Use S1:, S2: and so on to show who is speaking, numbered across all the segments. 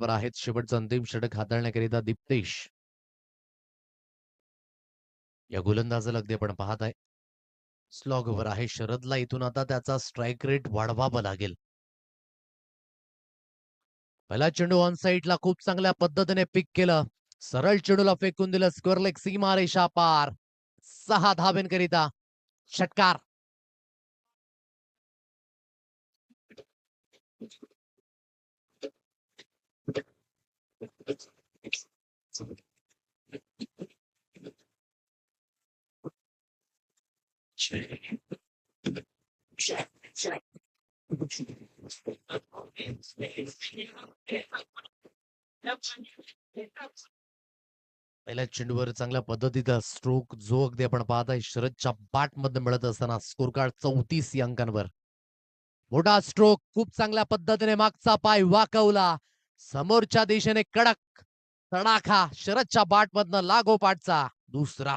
S1: वर आहेत. शेवटचा अंतिम षटक हाताळण्याकरिता दीप्तेश. या गोलंदाजाला अगदी आपण पाहत आहे. स्लॉग वर आहे. शरदला इथून आता त्याचा स्ट्राईक रेट वाढवावा लागेल. पहिला चेंडू ऑन साईडला खूप चांगल्या पद्धतीने पिक केलं. सरळ चेंडूला फेकून दिलं. स्क्वेअर लेग सीमा रेषा पार सहा धाब्यांकरिता. षटकार. पहिल्या चेंडूवर चांगल्या पद्धतीचा स्ट्रोक जो अगदी आपण पाहताय शरदच्या बॅटमध्ये मिळत असताना स्कोर कार्ड चौतीस या अंकांवर. मोठा स्ट्रोक खूप चांगल्या पद्धतीने मागचा पाय वाकवला. समोरच्या दिशेने कडक तडाखा शरदच्या बाट मधनं लागोपाठचा दुसरा.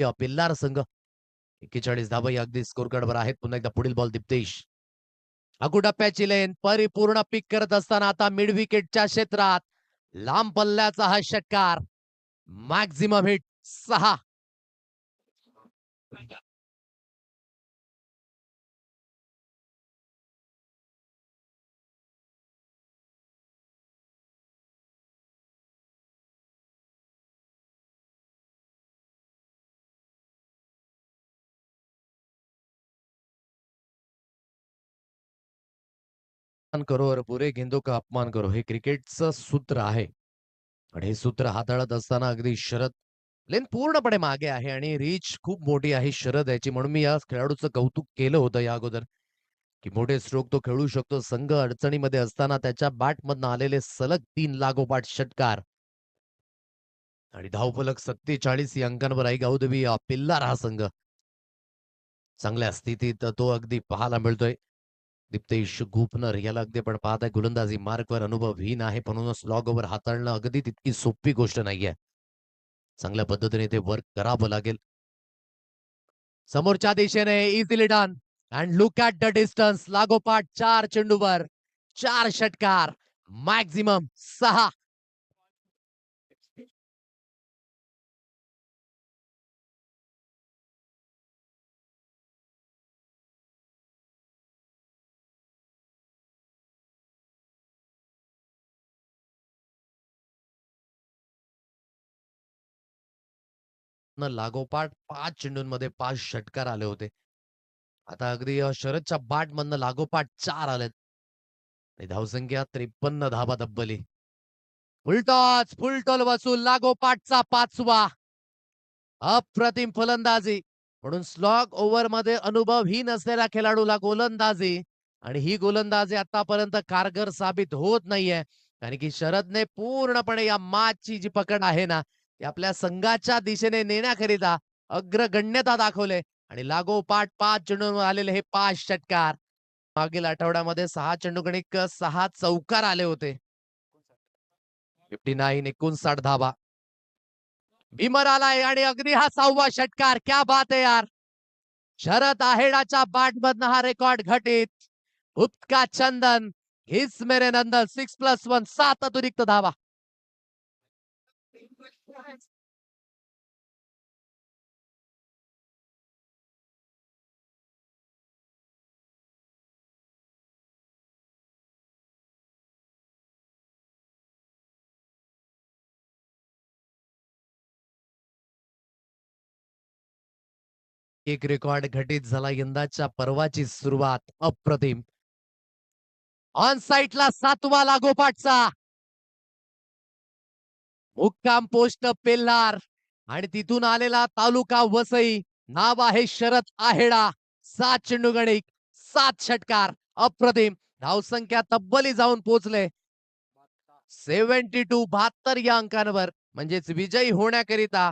S1: या पिल्लार संघ. एक्केचाळीस धाबा अगदी स्कोर कार्डवर आहेत. पुन्हा एकदा पुढील बॉल दीप्तेश. अगुडप्प्याची लेन परिपूर्ण पिक करत असताना आता मिड विकेटच्या क्षेत्रात लांब पल्ल्याचा हा षटकार. मॅक्झिमम हिट सहा. अपमान करो और बुरे का अपमान करो. हे क्रिकेटचं सूत्र आहे. आणि हे सूत्र हाताळत असताना अगदी शरद लेन पूर्णपणे मागे आहे आणि रीच खूप मोठी आहे शरद याची. म्हणून मी या खेळाडूचं कौतुक केलं होतं या अगोदर की मोठे स्ट्रोक तो खेळू शकतो. संघ अडचणीमध्ये असताना त्याच्या बॅट मधनं आलेले सलग तीन लागोपाठ षटकार आणि धावफलक सत्तेचाळीस या अंकांवर आई गावदेवी पिल्लार हा संघ. चांगल्या स्थितीत तो अगदी पाहायला मिळतोय. दीप्तेश गुपनर याला अगदी आपण पाहत आहे गोलंदाजी मार्कवर अनुभवहीन आहे. म्हणूनच लॉग ओव्हर हाताळणं अगदी तितकी सोपी गोष्ट नाहीये. चांगल्या पद्धतीने ते वर्क करावं लागेल. समोरच्या दिशेने easily done and look at the distance लागोपाठ चार चेंडूवर. चार षटकार. मॅक्झिमम सहा. न लागोपाठ पाच चेंडूंमध्ये पाच षटकार आले होते. आता अगदी शरदच्या बाट मधनं लागोपाठ चार आलेत. आणि धावसंख्या त्रेपन्न धाबा दब्बली उलटाच फुलटोल वसूल लागोपाठचा पाचवा. अप्रतिम फलंदाजी. म्हणून स्लॉग ओव्हरमध्ये अनुभवहीन असलेल्या खेळाडूला गोलंदाजी. आणि ही गोलंदाजी आतापर्यंत कारगर साबित होत नाहीये. कारण की शरदने पूर्णपणे या माचची जी पकड आहे ना ती आपल्या संघाच्या दिशेने नेण्याकरिता अग्रगण्यता दाखवले आणि लागोपाठ पाच चेंडूंवर आलेले हे पाच षटकार. मागील आठवड्यामध्ये सहा चेंडूगणिक सहा चौकार आले होते. फिफ्टी नाईन एकोणसाठ धाबा भीमर आलाय आणि अगदी हा सहावा षटकार. क्या बात आहे यार. शरद आहेडाच्या बाट मधनं हा रेकॉर्ड घटित. उपका चंदन? हिस मेरे नंदन. Six plus one. सात अतिरिक्त धावा. एक रेकॉर्ड घटित झाला. यंदाच्या पर्वाची सुरुवात अप्रतिम. ऑन साईटला सातवा लागोपाठचा. मुक्काम पोस्ट पेल्लार आणि तिथून आलेला तालुका वसई. नाव आहे शरद आहेडा. सात चेंडू गणिक सात षटकार अप्रतिम. धावसंख्या तब्बली जाऊन पोहोचले. सेव्हन्टी टू बहात्तर या अंकांवर. म्हणजेच विजयी होण्याकरिता